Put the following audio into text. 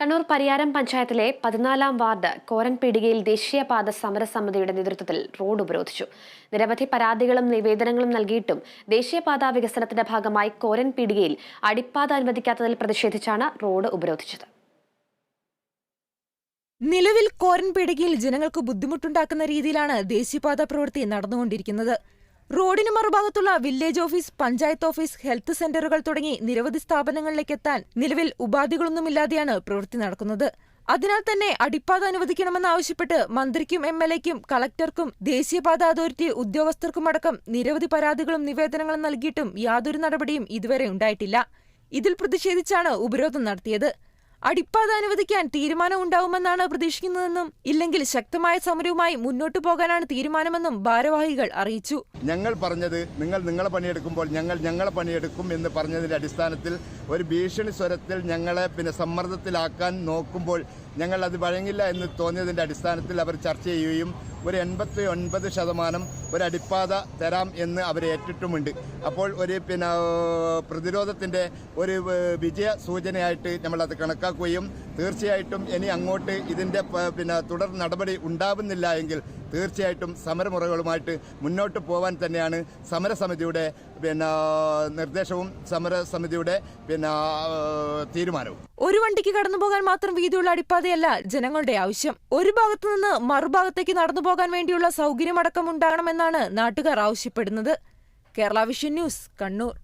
കണ്ണൂർ പരിയാരം പഞ്ചായത്തിലെ പതിനാലാം വാർഡ് കോരൻ പീടികയിൽ ദേശീയപാത സമരസമിതിയുടെ നേതൃത്വത്തിൽ റോഡ് ഉപരോധിച്ചു. നിരവധി പരാതികളും നിവേദനങ്ങളും നൽകിയിട്ടും ദേശീയപാത വികസനത്തിന്റെ ഭാഗമായി കോരൻ പീടികയിൽ അടിപ്പാത അനുവദിക്കാത്തതിൽ പ്രതിഷേധിച്ചാണ് റോഡ് ഉപരോധിച്ചത്. നിലവിൽ കോരൻ പീടികയിൽ ജനങ്ങൾക്ക് ബുദ്ധിമുട്ടുണ്ടാക്കുന്ന രീതിയിലാണ് ദേശീയപാത പ്രവൃത്തി നടന്നുകൊണ്ടിരിക്കുന്നത്. റോഡിന് മറുഭാഗത്തുള്ള village office panchayat office health സെന്ററുകൾ തുടങ്ങി നിരവധി സ്ഥാപനങ്ങളിലേക്ക് എത്താൻ നിലവിൽ ഉപാധികളൊന്നുമില്ലാതെയാണ് പ്രവൃത്തി നടക്കുന്നത്. അതിനാൽ തന്നെ അടിപ്പാത അനുവദിക്കണമെന്നാവശ്യപ്പെട്ട് മന്ത്രിക്കും എം എൽ എക്കും കളക്ടർക്കും ദേശീയപാത അതോറിറ്റി ഉദ്യോഗസ്ഥർക്കുമടക്കം നിരവധി പരാതികളും നിവേദനങ്ങളും നൽകിയിട്ടും യാതൊരു നടപടിയും ഇതുവരെ ഉണ്ടായിട്ടില്ല. ഇതിൽ പ്രതിഷേധിച്ചാണ് ഉപരോധം നടത്തിയത്. അടിപ്പാത അനുവദിക്കാൻ തീരുമാനമുണ്ടാവുമെന്നാണ് പ്രതീക്ഷിക്കുന്നതെന്നും ഇല്ലെങ്കിൽ ശക്തമായ സമരവുമായി മുന്നോട്ടു പോകാനാണ് തീരുമാനമെന്നും ഭാരവാഹികൾ അറിയിച്ചു. ഞങ്ങൾ പറഞ്ഞത് നിങ്ങൾ നിങ്ങളെ പണിയെടുക്കുമ്പോൾ ഞങ്ങൾ ഞങ്ങളെ പണിയെടുക്കും എന്ന് പറഞ്ഞതിന്റെ അടിസ്ഥാനത്തിൽ ഒരു ഭീഷണി സ്വരത്തിൽ ഞങ്ങളെ പിന്നെ സമ്മർദ്ദത്തിലാക്കാൻ നോക്കുമ്പോൾ ഞങ്ങൾ അത് വഴങ്ങില്ല എന്ന് തോന്നിയതിന്റെ അടിസ്ഥാനത്തിൽ അവർ ചർച്ച ചെയ്യുകയും ഒരു എൺപത്തി ഒൻപത് ശതമാനം ഒരു അടിപ്പാത തരാം എന്ന് അവർ ഏറ്റിട്ടുമുണ്ട്. അപ്പോൾ ഒരു പിന്നെ പ്രതിരോധത്തിന്റെ ഒരു വിജയ സൂചനയായിട്ട് നമ്മളത് കണക്കാക്കുകയും തീർച്ചയായിട്ടും ഇനി അങ്ങോട്ട് ഇതിന്റെ പിന്നെ തുടർ നടപടി ഉണ്ടാവുന്നില്ല എങ്കിൽ തീർച്ചയായിട്ടും സമരമുറകളുമായിട്ട് മുന്നോട്ട് പോകാൻ തന്നെയാണ് സമരസമിതിയുടെ പിന്നെ നിർദ്ദേശവും സമരസമിതിയുടെ പിന്നെ തീരുമാനവും. ഒരു വണ്ടിക്ക് കടന്നു പോകാൻ മാത്രം വീതിയുള്ള അടിപ്പാതയല്ല ജനങ്ങളുടെ ആവശ്യം. ഒരു ഭാഗത്തു നിന്ന് മറുഭാഗത്തേക്ക് നടന്നു പോകാൻ വേണ്ടിയുള്ള സൗകര്യമടക്കം ഉണ്ടാകണമെന്നാണ് നാട്ടുകാർ ആവശ്യപ്പെടുന്നത്. Kerala vision news Kannur.